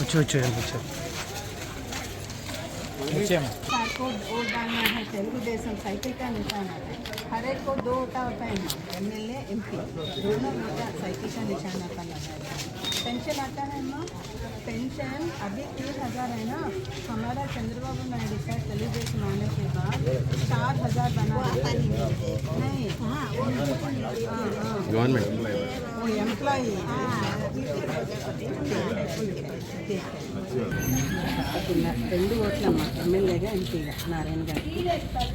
Ucu-ucu yang ucu Ucu को vote डालना है, तेलुगु, देशम साइकिल का निशान आता है। हर एक को दो वोटा होता है, M L A, M P. दोनों वोटा साइकिल का निशान आता लगाया पेंशन आता है ना पेंशन अभी तीन हजार है ना हमारा चंद्रबाबु नायडू सर तेलुगु देशम आने के बाद चार हजार बना नहीं हाँ, हाँ, గవర్నమెంట్ वो एम्प्लॉई రెండు ఓట్లమ్మ ఎమ్మెల్యేగా ఎంపీగా నారాయణ గారికి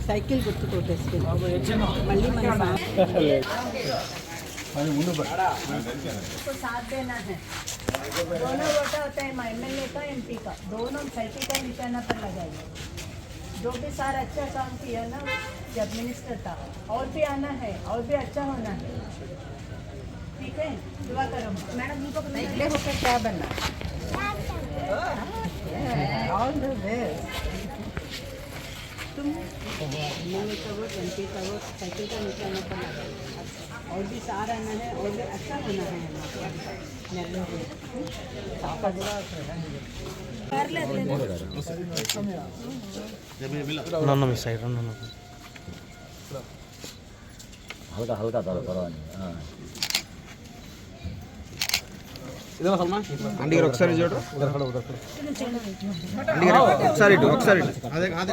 సైకిల్ గుర్తు కొట్టేసుకుని మళ్ళీ మన साथ देना है। दोनों वोटा होता है एम एल ए का एम पी का। दोनों साइकिल का निशाना पर लगाइए जो भी सारा अच्छा काम किया ना जब मिनिस्टर था और भी आना है और भी अच्छा होना है। ठीक है? दुआ करो। मैडम इनको निकले होकर क्या बनना ऑल द बेस्ट तुम एमएलए का वोट एम पी का वोट साइकिल का निशाना पर लगाइए और भी सारा आना है और भी अच्छा होना है नेल्लोर में నన్ను మిస్ అయ్యారు నన్ను हल्का हल्का दर परवानी हाँ అండి గారు ఒకసారి చూడరు అండి గారు ఒకసారి ఇటు ఒకసారి ఇటు అదే అదే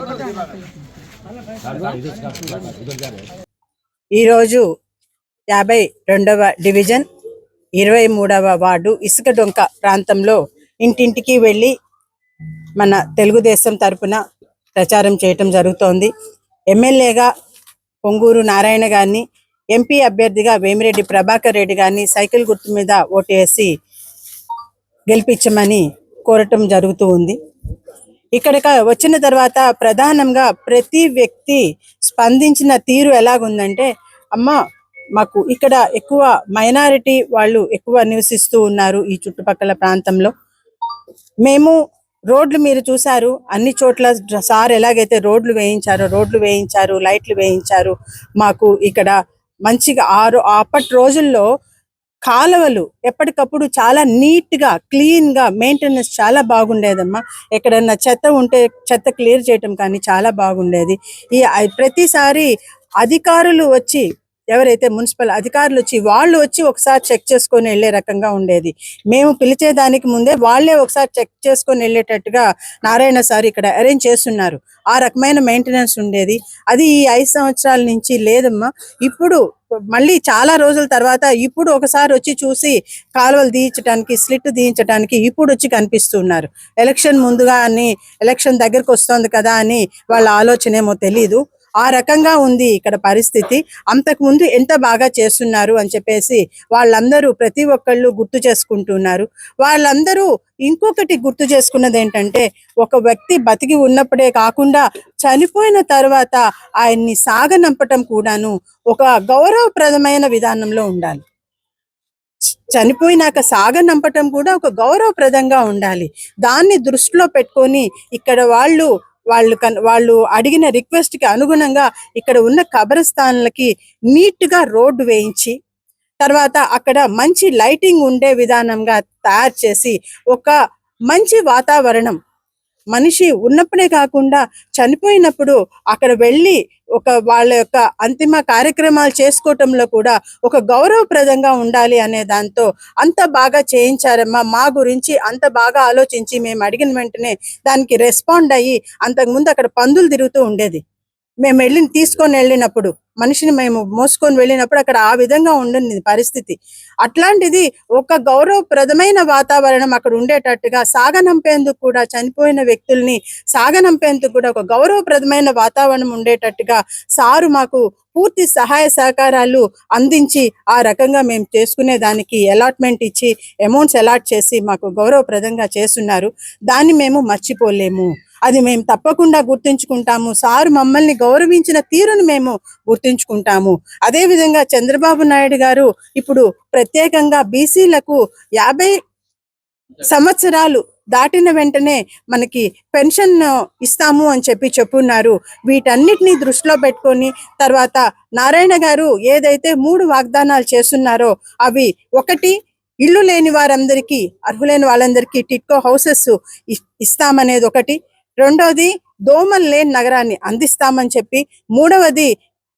ఈరోజు యాభై రెండవ డివిజన్ ఇరవై మూడవ వార్డు ఇసుక డొంక ప్రాంతంలో ఇంటింటికి వెళ్ళి మన తెలుగుదేశం తరపున ప్రచారం చేయటం జరుగుతోంది. ఎమ్మెల్యేగా పొంగూరు నారాయణ గారిని ఎంపీ అభ్యర్థిగా వేమిరెడ్డి ప్రభాకర్ రెడ్డి గారిని సైకిల్ గుర్తు మీద ఓటేసి గెలిపించమని కోరటం జరుగుతూ ఉంది. ఇక్కడికి వచ్చిన తర్వాత ప్రధానంగా ప్రతి వ్యక్తి స్పందించిన తీరు ఎలాగుందంటే అమ్మ మాకు ఇక్కడ ఎక్కువ మైనారిటీ వాళ్ళు ఎక్కువ నివసిస్తూ ఉన్నారు ఈ చుట్టుపక్కల ప్రాంతంలో. మేము రోడ్లు మీరు చూసారు అన్ని చోట్ల సార్ ఎలాగైతే రోడ్లు వేయించారో రోడ్లు వేయించారు లైట్లు వేయించారు మాకు ఇక్కడ మంచిగా ఆరు అప్పటి రోజుల్లో కాలువలు ఎప్పటికప్పుడు చాలా నీట్గా క్లీన్గా క్లీన్గా మెయింటెనెన్స్ చాలా బాగుండేదమ్మా. ఎక్కడన్నా చెత్త ఉంటే చెత్త క్లియర్ చేయటం కానీ చాలా బాగుండేది. ఈ ప్రతిసారి అధికారులు వచ్చి ఎవరైతే మున్సిపల్ అధికారులు వచ్చి వాళ్ళు వచ్చి ఒకసారి చెక్ చేసుకొని వెళ్ళే రకంగా ఉండేది. మేము పిలిచేదానికి ముందే వాళ్ళే ఒకసారి చెక్ చేసుకొని వెళ్ళేటట్టుగా నారాయణ సార్ ఇక్కడ అరేంజ్ చేస్తున్నారు. ఆ రకమైన మెయింటెనెన్స్ ఉండేది. అది ఈ ఐదు సంవత్సరాల నుంచి లేదమ్మా. ఇప్పుడు మళ్ళీ చాలా రోజుల తర్వాత ఇప్పుడు ఒకసారి వచ్చి చూసి కాలువలు తీయించడానికి స్లిట్ తీయించడానికి ఇప్పుడు వచ్చి కనిపిస్తున్నారు. ఎలక్షన్ ముందుగా అని ఎలక్షన్ దగ్గరకు వస్తుంది కదా అని వాళ్ళ ఆలోచన ఏమో తెలీదు. ఆ రకంగా ఉంది ఇక్కడ పరిస్థితి. అంతకు ముందు ఎంత బాగా చేస్తున్నారు అని చెప్పేసి వాళ్ళందరూ ప్రతి ఒక్కళ్ళు గుర్తు చేసుకుంటున్నారు. వాళ్ళందరూ ఇంకొకటి గుర్తు చేసుకున్నది ఏంటంటే ఒక వ్యక్తి బతికి ఉన్నప్పుడే కాకుండా చనిపోయిన తర్వాత ఆయన్ని సాగనంపటం కూడాను ఒక గౌరవప్రదమైన విధానంలో ఉండాలి. చనిపోయినాక సాగనంపటం కూడా ఒక గౌరవప్రదంగా ఉండాలి. దాన్ని దృష్టిలో పెట్టుకొని ఇక్కడ వాళ్ళు వాళ్ళు కన్- వాళ్ళు అడిగిన రిక్వెస్ట్కి అనుగుణంగా ఇక్కడ ఉన్న కబరస్థాన్లకి నీట్గా రోడ్డు వేయించి తర్వాత అక్కడ మంచి లైటింగ్ ఉండే విధానంగా తయారు చేసి ఒక మంచి వాతావరణం మనిషి ఉన్నప్పుడే కాకుండా చనిపోయినప్పుడు అక్కడ వెళ్ళి ఒక వాళ్ళ యొక్క అంతిమ కార్యక్రమాలు చేసుకోవటంలో కూడా ఒక గౌరవప్రదంగా ఉండాలి అనే దాంతో అంత బాగా చేయించారమ్మా మా గురించి అంత బాగా ఆలోచించి మేము అడిగిన వెంటనే దానికి రెస్పాండ్ అయ్యి అంతకుముందు అక్కడ పందులు తిరుగుతూ ఉండేది. మేము వెళ్ళి తీసుకొని వెళ్ళినప్పుడు మనిషిని మేము మోసుకొని వెళ్ళినప్పుడు అక్కడ ఆ విధంగా ఉండింది పరిస్థితి. అట్లాంటిది ఒక గౌరవప్రదమైన వాతావరణం అక్కడ ఉండేటట్టుగా సాగనంపేందుకు కూడా చనిపోయిన వ్యక్తుల్ని సాగనంపేందుకు కూడా ఒక గౌరవప్రదమైన వాతావరణం ఉండేటట్టుగా సారు మాకు పూర్తి సహాయ సహకారాలు అందించి ఆ రకంగా మేము చేసుకునే దానికి అలాట్మెంట్ ఇచ్చి అమౌంట్స్ అలాట్ చేసి మాకు గౌరవప్రదంగా చేస్తున్నారు. దాన్ని మేము మర్చిపోలేము. అది మేము తప్పకుండా గుర్తుంచుకుంటాము. సారు మమ్మల్ని గౌరవించిన తీరును మేము గుర్తుంచుకుంటాము. అదేవిధంగా చంద్రబాబు నాయుడు గారు ఇప్పుడు ప్రత్యేకంగా బీసీలకు యాభై సంవత్సరాలు దాటిన వెంటనే మనకి పెన్షన్ ఇస్తాము అని చెప్పి చెప్పున్నారు. వీటన్నిటిని దృష్టిలో పెట్టుకొని తర్వాత నారాయణ గారు ఏదైతే మూడు వాగ్దానాలు చేస్తున్నారో అవి ఒకటి ఇల్లు లేని వారందరికీ అర్హులైన వాళ్ళందరికీ టిట్కో హౌసెస్ ఇస్తామనేది ఒకటి రెండోది దోమలు లేని నగరాన్ని అందిస్తామని చెప్పి మూడవది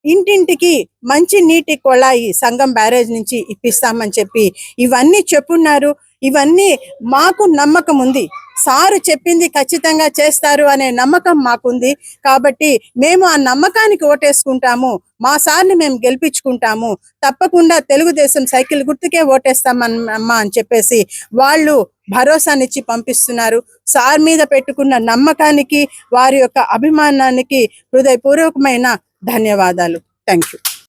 ఇంటింటికి మంచి నీటి కొళాయి సంగం బ్యారేజ్ నుంచి ఇప్పిస్తామని చెప్పి. ఇవన్నీ చెప్పున్నారు. ఇవన్నీ మాకు నమ్మకం ఉంది. సారు చెప్పింది ఖచ్చితంగా చేస్తారు అనే నమ్మకం మాకుంది. కాబట్టి మేము ఆ నమ్మకానికి ఓటేసుకుంటాము. మా సార్ని మేము గెలిపించుకుంటాము. తప్పకుండా తెలుగుదేశం సైకిల్ గుర్తుకే ఓటేస్తామమ్మా అని చెప్పేసి వాళ్ళు భరోసానిచ్చి పంపిస్తున్నారు. సార్ మీద పెట్టుకున్న నమ్మకానికి వారి యొక్క అభిమానానికి హృదయపూర్వకమైన ధన్యవాదాలు. Thank you